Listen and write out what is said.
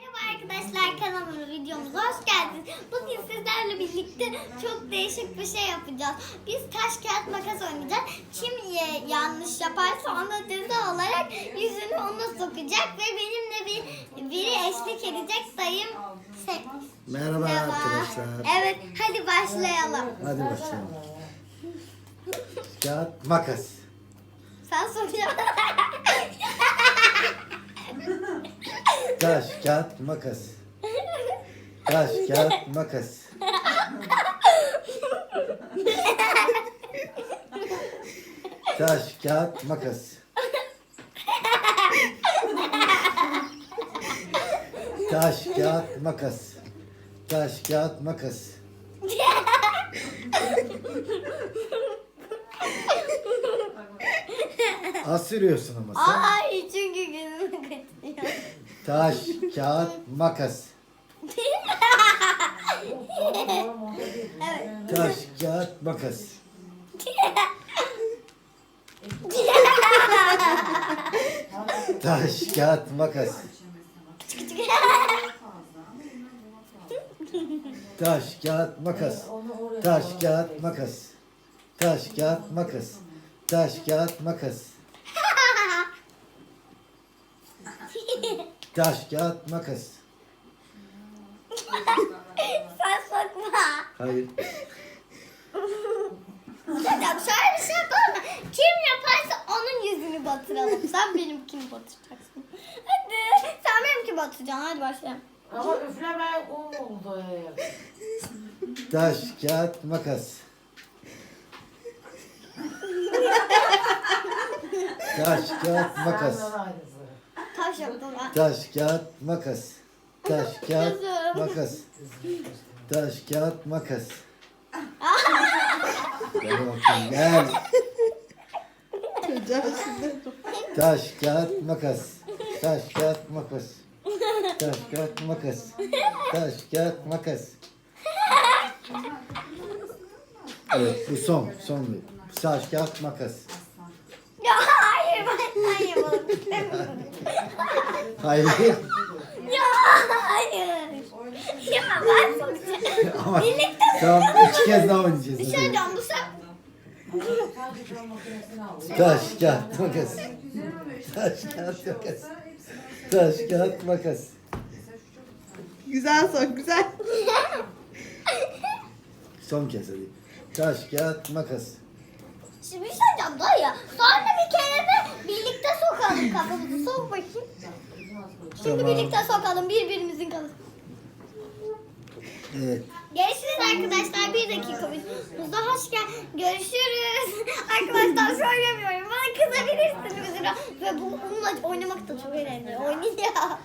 Merhaba arkadaşlar kanalıma videomuza hoş geldiniz. Bugün sizlerle birlikte çok değişik bir şey yapacağız. Biz taş kağıt makas oynayacağız. Kim ye- yanlış yaparsa ona ceza olarak yüzünü ona sokacak ve benimle bir biri eşlik edecek dayım. Şey, Merhaba Merhaba. arkadaşlar. Evet hadi başlayalım. Hadi başlayalım. Kağıt, makas. Sen soracaksın. Taş, kağıt, makas. Taş, kağıt, makas. Taş, kağıt, makas. Taş, kağıt, makas. Taş, kağıt, makas. Az sürüyorsun ama sen. Taş, kağıt, makas. Taş, kağıt, makas. Taş, kağıt, makas. Taş, kağıt, makas. Taş, kağıt, makas. Taş, kağıt, makas. Taş, kağıt, makas. Taş, kağıt, makas. Sen sokma. Hayır. Hocam şöyle bir şey yapalım mı? Kim yaparsa onun yüzünü batıralım. Sen benimkini batıracaksın. Hadi. Sen benimki batıracaksın. Hadi başlayalım. Ama üfleme o oldu. Taş, kağıt, makas. Taş, kağıt, makas. Taş yaptım ben. Taş, kağıt, makas. Taş, kağıt, makas. Taş, kağıt, makas. Gel bakayım gel. Taş, kağıt, makas. Taş, kağıt, makas. Taş, kağıt, makas. Taş, kağıt, makas. Evet bu son, son bir. Taş, kağıt, makas. Ya hayır ben ben yapalım. istemiyorum. Hayır. ya hayır. Ya ben sokacağım. Ama Birlikte tamam iki kez daha oynayacağız. Bir şey diyeceğim bu sen. Taş, kağıt, makas. Taş, kağıt, makas. Taş, kağıt, makas. Güzel sok güzel. Son kez hadi. Taş, kağıt, makas. Şimdi bir şey diyeceğim dayı. Sonra bir kere de birlikte sokalım kafamızı. Sok bakayım. Şimdi Tamam. birlikte sokalım birbirimizin kafasını. Evet. Görüşürüz arkadaşlar. Bir dakika videomuzda hoş gel. Görüşürüz. Arkadaşlar söylemiyorum. Bana kızabilirsiniz. Ve bu, bununla oynamak da çok eğlenceli. Oynayacağım.